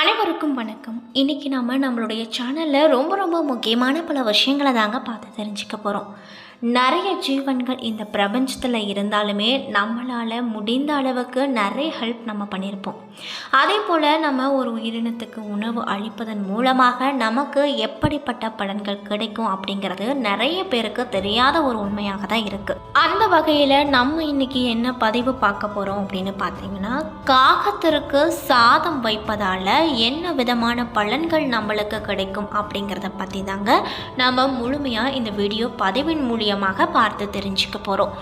அனைவருக்கும் வணக்கம். இன்றைக்கி நம்ம நம்மளுடைய சேனலில் ரொம்ப ரொம்ப முக்கியமான பல விஷயங்களை தாங்க பார்த்து தெரிஞ்சுக்க போகிறோம் நிறைய ஜீவன்கள் இந்த பிரபஞ்சத்தில் இருந்தாலுமே நம்மளால் முடிந்த அளவுக்கு நிறைய ஹெல்ப் நம்ம பண்ணியிருப்போம் அதே போல் நம்ம ஒரு உயிரினத்துக்கு உணவு அளிப்பதன் மூலமாக நமக்கு எப்படிப்பட்ட பலன்கள் கிடைக்கும் அப்படிங்கிறது நிறைய பேருக்கு தெரியாத ஒரு உண்மையாக தான் இருக்குது அந்த வகையில் நம்ம இன்னைக்கு என்ன பதிவு பார்க்க போகிறோம் அப்படின்னு பார்த்தீங்கன்னா காகத்திற்கு சாதம் வைப்பதால் என்ன விதமான பலன்கள் நம்மளுக்கு கிடைக்கும் அப்படிங்கிறத பற்றி தாங்க நம்ம முழுமையாக இந்த வீடியோ பதிவின் மூலியமாக பார்த்து தெரிஞ்சுக்க போகிறோம்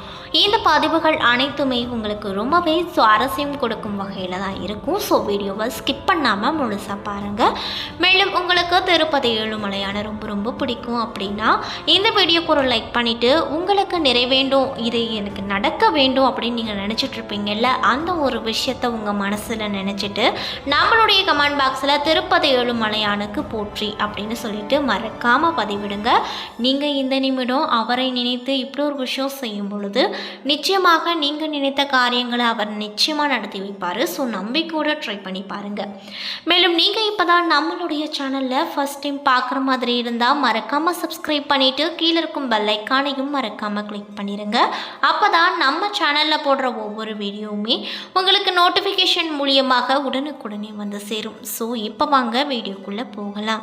இந்த பதிவுகள் அனைத்துமே உங்களுக்கு ரொம்பவே சுவாரஸ்யம் கொடுக்கும் வகையில் தான் இருக்கும். ஸோ வீடியோவை ஸ்கிப் பண்ணாமல் முழுசாக பாருங்கள் மேலும் உங்களுக்கு திருப்பதி ஏழுமலையான ரொம்ப ரொம்ப பிடிக்கும் அப்படின்னா இந்த வீடியோக்கு ஒரு லைக் பண்ணிவிட்டு உங்களுக்கு நிறைவேண்டும் இது எனக்கு நடக்க வேண்டும் அப்படின்னு நீங்கள் நினச்சிட்ருப்பீங்கல்ல அந்த ஒரு விஷயத்தை உங்கள் மனசில் நினச்சிட்டு நம்மளுடைய கமெண்ட் பாக்ஸில் திருப்பதி ஏழுமலையானுக்கு போற்றி அப்படின்னு சொல்லிட்டு மறக்காமல் பதிவிடுங்க. நீங்கள் இந்த நிமிடம் அவரை நினைத்து இப்படி ஒரு விஷயம் செய்யும் பொழுது நிச்சயமாக நீங்கள் நினைத்த காரியங்களை அவர் நிச்சயமாக நடத்தி வைப்பார். ஸோ நம்பிக்கையோடு ட்ரை பண்ணி பாருங்கள் மேலும் நீங்கள் இப்போ தான் நம்மளுடைய சேனலில் ஃபஸ்ட் டைம் பார்க்குற மாதிரி இருந்தால் மறக்காமல் சப்ஸ்கிரைப் பண்ணிவிட்டு கீழே இருக்கும் பெல்லைக்கானையும் மறக்காமல் கிளிக் பண்ணிடுங்க அப்போ தான் நம்ம சேனலில் போடுற ஒவ்வொரு வீடியோவுமே உங்களுக்கு நோட்டிஃபிகேஷன் மூலியமாக உடனுக்குடனே வந்து சேரும். ஸோ இப்போ வாங்க வீடியோக்குள்ளே போகலாம்.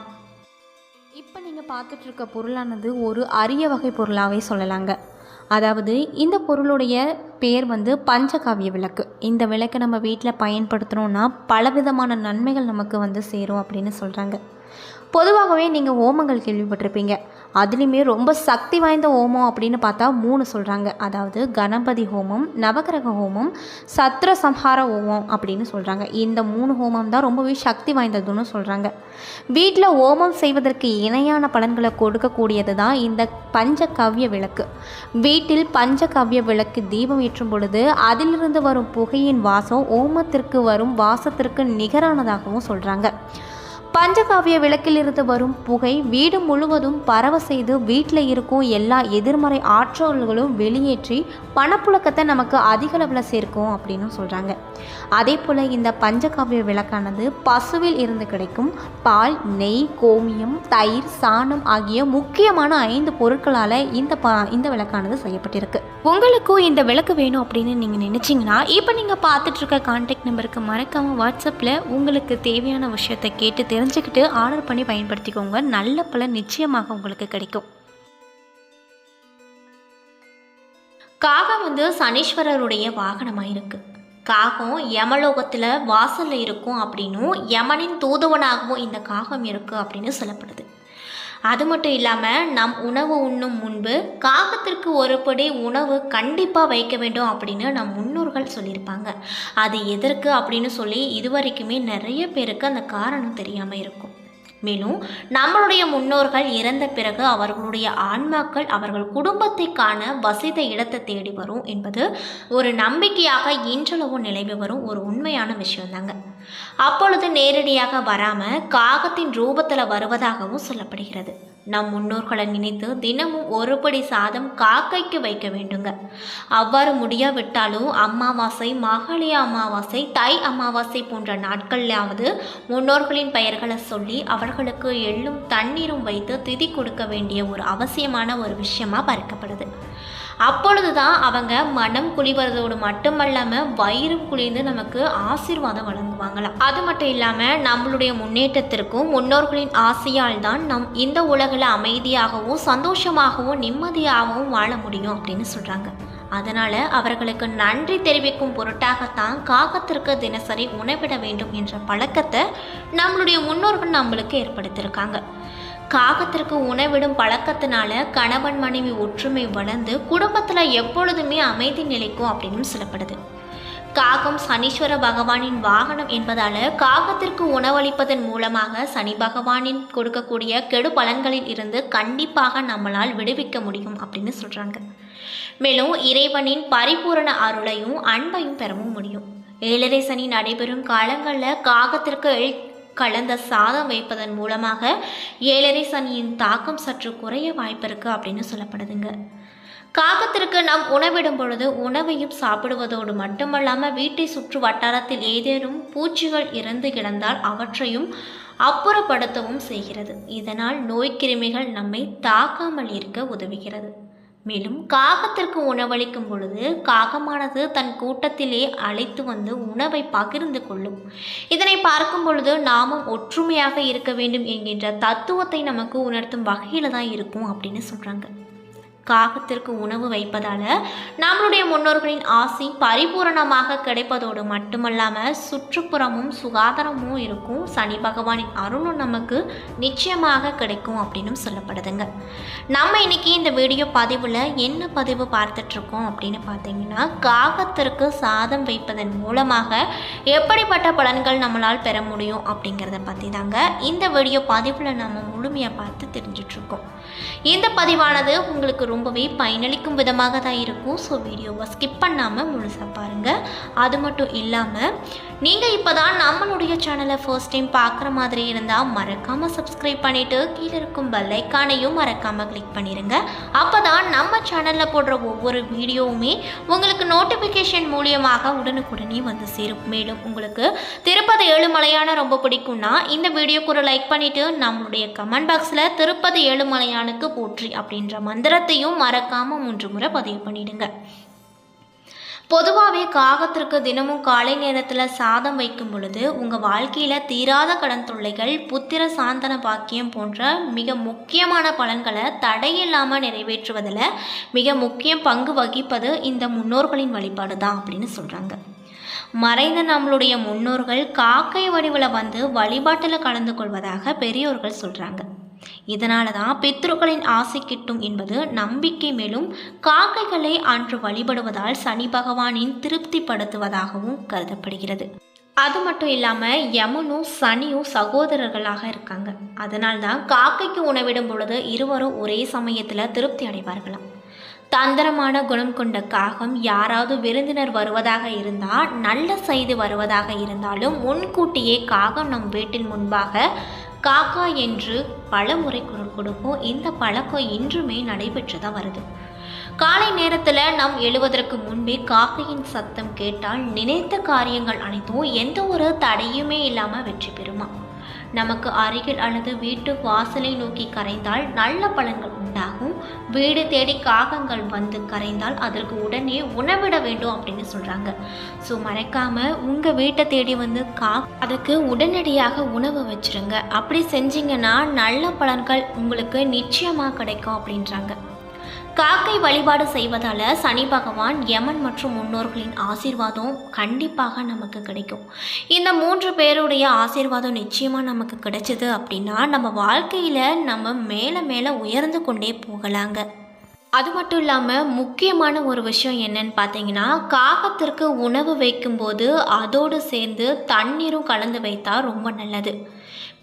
இப்போ நீங்கள் பார்த்துட்ருக்க பொருளானது ஒரு அரிய வகை பொருளாகவே சொல்லலாங்க. அதாவது இந்த பொருளுடைய பேர் வந்து பஞ்சகாவிய விளக்கு. இந்த விளக்கை நம்ம வீட்டில் பயன்படுத்துகிறோன்னா பலவிதமான நன்மைகள் நமக்கு வந்து சேரும் அப்படின்னு சொல்கிறாங்க பொதுவாகவே நீங்கள் ஓமங்கள் கேள்விப்பட்டிருப்பீங்க. அதுலேயுமே ரொம்ப சக்தி வாய்ந்த ஹோமம் அப்படின்னு பார்த்தா மூணு சொல்கிறாங்க அதாவது கணபதி ஹோமம் நவகிரக ஹோமம் சத்ர சம்ஹார ஹோமம் அப்படின்னு சொல்கிறாங்க இந்த மூணு ஹோமம் தான் ரொம்பவே சக்தி வாய்ந்ததுன்னு சொல்கிறாங்க வீட்டில் ஹோமம் செய்வதற்கு இணையான பலன்களை கொடுக்கக்கூடியது தான் இந்த பஞ்சகவ்ய விளக்கு. வீட்டில் பஞ்சகவ்ய விளக்கு தீபம் ஏற்றும் பொழுது அதிலிருந்து வரும் புகையின் வாசம் ஓமத்திற்கு வரும் வாசத்திற்கு நிகரானதாகவும் சொல்கிறாங்க பஞ்சகாவிய விளக்கிலிருந்து வரும் புகை வீடு முழுவதும் பரவ செய்து வீட்டில் இருக்கும் எல்லா எதிர்மறை ஆற்றல்களும் வெளியேற்றி பணப்புழக்கத்தை நமக்கு அதிக அளவில் சேர்க்கும் அப்படின்னு சொல்கிறாங்க அதே போல் இந்த பஞ்சகாவிய விளக்கானது பசுவில் இருந்து கிடைக்கும் பால் நெய் கோமியம் தயிர் சாணம் ஆகிய முக்கியமான ஐந்து பொருட்களால் இந்த ப இந்த விளக்கானது செய்யப்பட்டிருக்கு. உங்களுக்கும் இந்த விளக்கு வேணும் அப்படின்னு நீங்கள் நினச்சிங்கன்னா இப்போ நீங்கள் பார்த்துட்டு இருக்க கான்டாக்ட் நம்பருக்கு மறக்காமல் வாட்ஸ்அப்பில் உங்களுக்கு தேவையான விஷயத்தை கேட்டு தெரிஞ்சுக்கிட்டு ஆர்டர் பண்ணி பயன்படுத்திக்கோங்க. நல்ல பலன் நிச்சயமாக உங்களுக்கு கிடைக்கும். காகம் வந்து சனீஸ்வரருடைய வாகனமாக இருக்குது காகம் யமலோகத்தில் வாசலில் இருக்கும் அப்படின்னும் யமனின் தூதுவனாகவும் இந்த காகம் இருக்குது அப்படின்னு சொல்லப்படுது. அது மட்டும் இல்லாமல் நம் உணவு உண்ணும் முன்பு காகத்திற்கு ஒரு படி உணவு கண்டிப்பாக வைக்க வேண்டும் அப்படின்னு நம் முன்னோர்கள் சொல்லியிருப்பாங்க. அது எதற்கு அப்படின்னு சொல்லி இதுவரைக்குமே நிறைய பேருக்கு அந்த காரணம் தெரியாமல் இருக்கும். மேலும் நம்மளுடைய முன்னோர்கள் இறந்த பிறகு அவர்களுடைய ஆன்மாக்கள் அவர்கள் குடும்பத்தை காண வசித்த இடத்தை தேடி வரும் என்பது ஒரு நம்பிக்கையாக இன்றளவும் நிலவி வரும் ஒரு உண்மையான விஷயம்தாங்க அப்பொழுது நேரடியாக வராமல் காகத்தின் ரூபத்தில் வருவதாகவும் சொல்லப்படுகிறது. நம் முன்னோர்களை நினைத்து தினமும் ஒருபடி சாதம் காக்கைக்கு வைக்க வேண்டுங்க. அவ்வாறு முடியாவிட்டாலும் அமாவாசை மகளிர் அமாவாசை தை அமாவாசை போன்ற நாட்கள்லாவது முன்னோர்களின் பெயர்களை சொல்லி அவர்களுக்கு எள்ளும் தண்ணீரும் வைத்து திதி கொடுக்க வேண்டிய ஒரு அவசியமான ஒரு விஷயமா பார்க்கப்படுது. அப்பொழுது தான் அவங்க மனம் குளிவதோடு மட்டுமல்லாமல் வயிறும் குளிர்ந்து நமக்கு ஆசீர்வாதம் வழங்குவாங்களாம் அது மட்டும் இல்லாமல் நம்மளுடைய முன்னேற்றத்திற்கும் முன்னோர்களின் ஆசையால் தான் நம் இந்த உலகில் அமைதியாகவும் சந்தோஷமாகவும் நிம்மதியாகவும் வாழ முடியும் அப்படின்னு சொல்கிறாங்க அதனால் அவர்களுக்கு நன்றி தெரிவிக்கும் பொருட்டாகத்தான் காகத்திற்கு தினசரி உணவிட வேண்டும் என்ற பழக்கத்தை நம்மளுடைய முன்னோர்கள் நம்மளுக்கு ஏற்படுத்தியிருக்காங்க. காகத்திற்கு உணவிடும் பழக்கத்தினால கணவன் மனைவி ஒற்றுமை வளர்ந்து குடும்பத்தில் எப்பொழுதுமே அமைதி நிலைக்கும் அப்படின்னு சொல்லப்படுது. காகம் சனீஸ்வர பகவானின் வாகனம் என்பதால காகத்திற்கு உணவளிப்பதன் மூலமாக சனி பகவானின் கொடுக்கக்கூடிய கெடு பலன்களில் இருந்து கண்டிப்பாக நம்மளால் விடுவிக்க முடியும் அப்படின்னு சொல்கிறாங்க மேலும் இறைவனின் பரிபூரண அருளையும் அன்பையும் பெறவும் முடியும். ஏழரை சனி நடைபெறும் காலங்களில் காகத்திற்கு கலந்த சாதம் வைப்பதன் மூலமாக ஏழரை சனியின் தாக்கம் சற்று குறைய வாய்ப்பு இருக்குது அப்படின்னு சொல்லப்படுதுங்க. காகத்திற்கு நாம் உணவிடும் பொழுது உணவையும் சாப்பிடுவதோடு மட்டுமல்லாமல் வீட்டை சுற்று வட்டாரத்தில் ஏதேனும் பூச்சிகள் இறந்து கிடந்தால் அவற்றையும் அப்புறப்படுத்தவும் செய்கிறது. இதனால் நோய்க்கிருமிகள் நம்மை தாக்காமல் இருக்க உதவுகிறது. மேலும் காகத்திற்கு உணவளிக்கும் பொழுது காகமானது தன் கூட்டத்திலே அழைத்து வந்து உணவை பகிர்ந்து கொள்ளும். இதனை பார்க்கும் பொழுது நாமும் ஒற்றுமையாக இருக்க வேண்டும் என்கின்ற தத்துவத்தை நமக்கு உணர்த்தும் வகையில் தான் இருக்கும் அப்படின்னு சொல்கிறாங்க காகத்திற்கு உணவு வைப்பதால் நம்மளுடைய முன்னோர்களின் ஆசை பரிபூரணமாக கிடைப்பதோடு மட்டுமல்லாமல் சுற்றுப்புறமும் சுகாதாரமும் இருக்கும். சனி பகவானின் அருளும் நமக்கு நிச்சயமாக கிடைக்கும் அப்படின்னு சொல்லப்படுதுங்க. நம்ம இன்னைக்கு இந்த வீடியோ பதிவில் என்ன பதிவு பார்த்துட்ருக்கோம் அப்படின்னு பார்த்தீங்கன்னா காகத்திற்கு சாதம் வைப்பதன் மூலமாக எப்படிப்பட்ட பலன்கள் நம்மளால் பெற முடியும் அப்படிங்கிறத பற்றி தாங்க இந்த வீடியோ பதிவில் நம்ம முழுமையாக பார்த்து தெரிஞ்சிட்ருக்கோம். இந்த பதிவானது உங்களுக்கு ரொம்பவே பயனளிக்கும் விதமாக தான் இருக்கும். ஸோ வீடியோவை ஸ்கிப் பண்ணாமல் முழுசாக பாருங்கள் அது மட்டும் இல்லாமல் நீங்கள் இப்போ தான் நம்மளுடைய சேனலை ஃபர்ஸ்ட் டைம் பார்க்குற மாதிரி இருந்தால் மறக்காமல் சப்ஸ்கிரைப் பண்ணிவிட்டு கீழே இருக்கும் பெல்லைக்கானையும் மறக்காமல் கிளிக் பண்ணிடுங்க அப்போ தான் நம்ம சேனலில் போடுற ஒவ்வொரு வீடியோவுமே உங்களுக்கு நோட்டிஃபிகேஷன் மூலியமாக உடனுக்குடனே வந்து சேரும். மேலும் உங்களுக்கு திருப்பதி ஏழுமலையான ரொம்ப பிடிக்கும்னா இந்த வீடியோக்கு ஒரு லைக் பண்ணிவிட்டு நம்மளுடைய கமெண்ட் பாக்ஸில் திருப்பதி ஏழுமலையானுக்கு போற்றி அப்படின்ற மந்திரத்தையும் மறக்காமல் மூன்று முறை பதிவு பண்ணிடுங்க. பொதுவாகவே காகத்திற்கு தினமும் காலை நேரத்தில் சாதம் வைக்கும் பொழுது உங்கள் வாழ்க்கையில் தீராத கடன் தொல்லைகள் புத்திர சாந்தன பாக்கியம் போன்ற மிக முக்கியமான பலன்களை தடையில்லாமல் நிறைவேற்றுவதில் மிக முக்கியம் பங்கு வகிப்பது இந்த முன்னோர்களின் வழிபாடு தான் அப்படின்னு சொல்கிறாங்க மறைந்த நம்மளுடைய முன்னோர்கள் காக்கை வடிவில் வந்து வழிபாட்டில் கலந்து கொள்வதாக பெரியோர்கள் சொல்கிறாங்க இதனால தான் பித்ருக்களின் ஆசை கிட்டும் என்பது நம்பிக்கை மேலும் காக்கைகளை அன்று வழிபடுவதால் சனி பகவானின் திருப்திப்படுத்துவதாகவும் கருதப்படுகிறது. அது மட்டும் இல்லாமல் யமுனும் சனியும் சகோதரர்களாக இருக்காங்க. அதனால்தான் காக்கைக்கு உணவிடும் பொழுது இருவரும் ஒரே சமயத்தில் திருப்தி அடைவார்களாம். தந்திரமான குணம் கொண்ட காகம் யாராவது விருந்தினர் வருவதாக இருந்தால் நல்ல செய்து வருவதாக இருந்தாலும் முன்கூட்டியே காகம் நம் வீட்டின் முன்பாக காக்கா என்று பலமுறை குரல் கொடுப்போம். இந்த பழக்கம் இன்றுமே நடைபெற்று தான் வருது. காலை நேரத்தில் நாம் எழுவதற்கு முன்பே காக்கையின் சத்தம் கேட்டால் நினைத்த காரியங்கள் அனைத்தும் எந்த ஒரு தடையுமே இல்லாமல் வெற்றி பெறுமா? நமக்கு அருகில் அல்லது வீட்டு வாசலை நோக்கி கரைந்தால் நல்ல பலன்கள் உண்டாகும். வீடு தேடி காகங்கள் வந்து கரைந்தால் அதற்கு உடனே உணவிட வேண்டும் அப்படின்னு சொல்கிறாங்க ஸோ மறக்காமல் உங்கள் வீட்டை தேடி வந்து கா அதுக்கு உடனடியாக உணவு வச்சிருங்க. அப்படி செஞ்சீங்கன்னா நல்ல பலன்கள் உங்களுக்கு நிச்சயமாக கிடைக்கும் அப்படின்றாங்க. காக்கை வழிபாடு செய்வதால் சனி பகவான் யமன் மற்றும் முன்னோர்களின் ஆசீர்வாதம் கண்டிப்பாக நமக்கு கிடைக்கும். இந்த மூன்று பேருடைய ஆசீர்வாதம் நிச்சயமாக நமக்கு கிடைச்சது அப்படின்னா நம்ம வாழ்க்கையில் நம்ம மேலே மேலே உயர்ந்து கொண்டே போகலாங்க. அது மட்டும் இல்லாமல் முக்கியமான ஒரு விஷயம் என்னன்னு பார்த்தீங்கன்னா காகத்திற்கு உணவு வைக்கும்போது அதோடு சேர்ந்து தண்ணீரும் கலந்து வைத்தால் ரொம்ப நல்லது.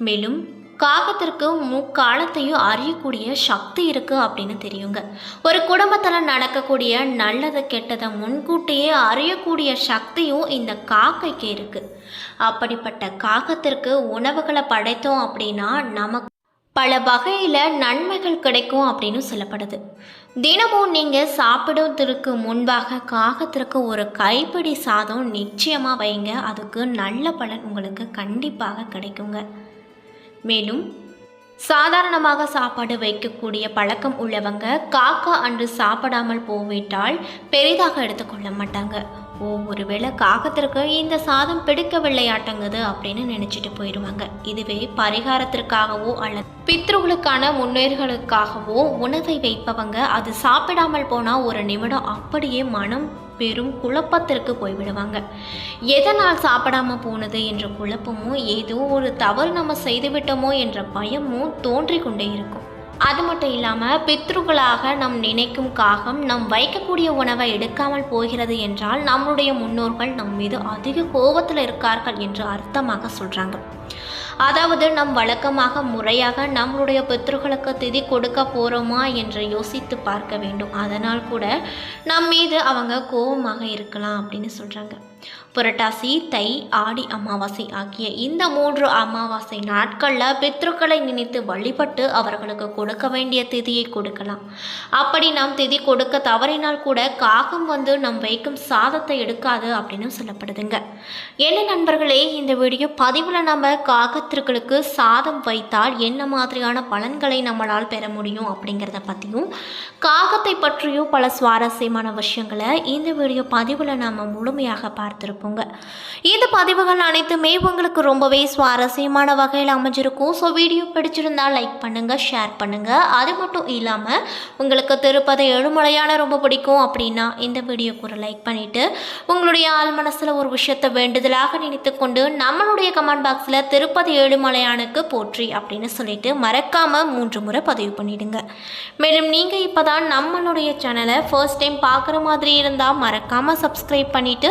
மேலும் காகத்திற்கு முக்காலத்தையும் அறியக்கூடிய சக்தி இருக்குது அப்படின்னு தெரியுங்க. ஒரு குடும்பத்தில் நடக்கக்கூடிய நல்லது கெட்டதை முன்கூட்டியே அறியக்கூடிய சக்தியும் இந்த காக்கைக்கு இருக்குது அப்படிப்பட்ட காகத்திற்கு உணவுகளை படைத்தோம் அப்படின்னா நமக்கு பல வகையில் நன்மைகள் கிடைக்கும் அப்படின்னு சொல்லப்படுது. தினமும் நீங்கள் சாப்பிடுவதற்கு முன்பாக காகத்திற்கு ஒரு கைப்பிடி சாதம் நிச்சயமாக வைங்க. அதுக்கு நல்ல பலன் உங்களுக்கு கண்டிப்பாக கிடைக்குங்க. மேலும் சாதாரணமாக சாப்பாடு வைக்கக்கூடிய பழக்கம் உள்ளவங்க காக்கா அன்று சாப்பிடாமல் போவிட்டால் பெரிதாக எடுத்துக்கொள்ள மாட்டாங்க. ஓ ஒருவேளை காகத்திற்கு இந்த சாதம் பிடிக்கவில்லையாட்டங்குது அப்படின்னு நினச்சிட்டு போயிடுவாங்க இதுவே பரிகாரத்திற்காகவோ அல்லது பித்ருகளுக்கான முன்னேறுகளுக்காகவோ உணவை வைப்பவங்க அது சாப்பிடாமல் போனால் ஒரு நிமிடம் அப்படியே மனம் பெரும் குழப்பத்திற்கு போய்விடுவாங்க. எதனால் சாப்பிடாம போனது என்ற குழப்பமும் ஏதோ ஒரு தவறு நம்ம செய்துவிட்டோமோ என்ற பயமும் தோன்றி கொண்டே இருக்கும். அது மட்டும் இல்லாமல் பித்ருக்களாக நம் நினைக்கும் காகம் நம் வைக்கக்கூடிய உணவை எடுக்காமல் போகிறது என்றால் நம்முடைய முன்னோர்கள் நம் மீது அதிக கோபத்தில் இருக்கார்கள் என்று அர்த்தமாக சொல்கிறாங்க அதாவது நம் வழக்கமாக முறையாக நம்மளுடைய பித்ருகளுக்கு திதி கொடுக்க போகிறோமா என்று யோசித்து பார்க்க வேண்டும். அதனால் கூட நம் மீது அவங்க கோபமாக இருக்கலாம் அப்படின்னு சொல்கிறாங்க புரட்டாசி தை ஆடி அமாவாசை ஆகிய இந்த மூன்று அமாவாசை நாட்களில் பித்ருக்களை நினைத்து வழிபட்டு அவர்களுக்கு கொடுக்க வேண்டிய திதியை கொடுக்கலாம். அப்படி நாம் திதி கொடுக்க தவறினால் கூட காகம் வந்து நம் வைக்கும் சாதத்தை எடுக்காது அப்படின்னு சொல்லப்படுதுங்க. என்ன நண்பர்களே இந்த வீடியோ பதிவில் நம்ம காகத்திற்களுக்கு சாதம் வைத்தால் என்ன மாதிரியான பலன்களை நம்மளால் பெற முடியும் அப்படிங்கிறத பற்றியும் காகத்தை பற்றியும் பல சுவாரஸ்யமான விஷயங்களை இந்த வீடியோ பதிவில் நாம் முழுமையாக பார்த்துருப்போங்க. இந்த பதிவுகள் அனைத்துமே உங்களுக்கு ரொம்பவே சுவாரஸ்யமான வகையில் அமைஞ்சிருக்கும். ஸோ வீடியோ பிடிச்சிருந்தா லைக் பண்ணுங்கள் ஷேர் பண்ணுங்கள் அது மட்டும் இல்லாமல் உங்களுக்கு திருப்பதி ஏழுமலையான ரொம்ப பிடிக்கும் அப்படின்னா இந்த வீடியோக்கு ஒரு லைக் பண்ணிவிட்டு உங்களுடைய ஆள் மனசில் ஒரு விஷயத்தை வேண்டுதலாக நினைத்து கொண்டு நம்மளுடைய கமெண்ட் பாக்ஸில் திருப்பதி ஏழுமலையானுக்கு போற்றி அப்படின்னு சொல்லிட்டு மறக்காமல் மூன்று முறை பதிவு பண்ணிவிடுங்க மேலும் நீங்கள் இப்போ தான் நம்மளுடைய சேனலை ஃபர்ஸ்ட் டைம் பார்க்குற மாதிரி இருந்தால் மறக்காமல் சப்ஸ்கிரைப் பண்ணிவிட்டு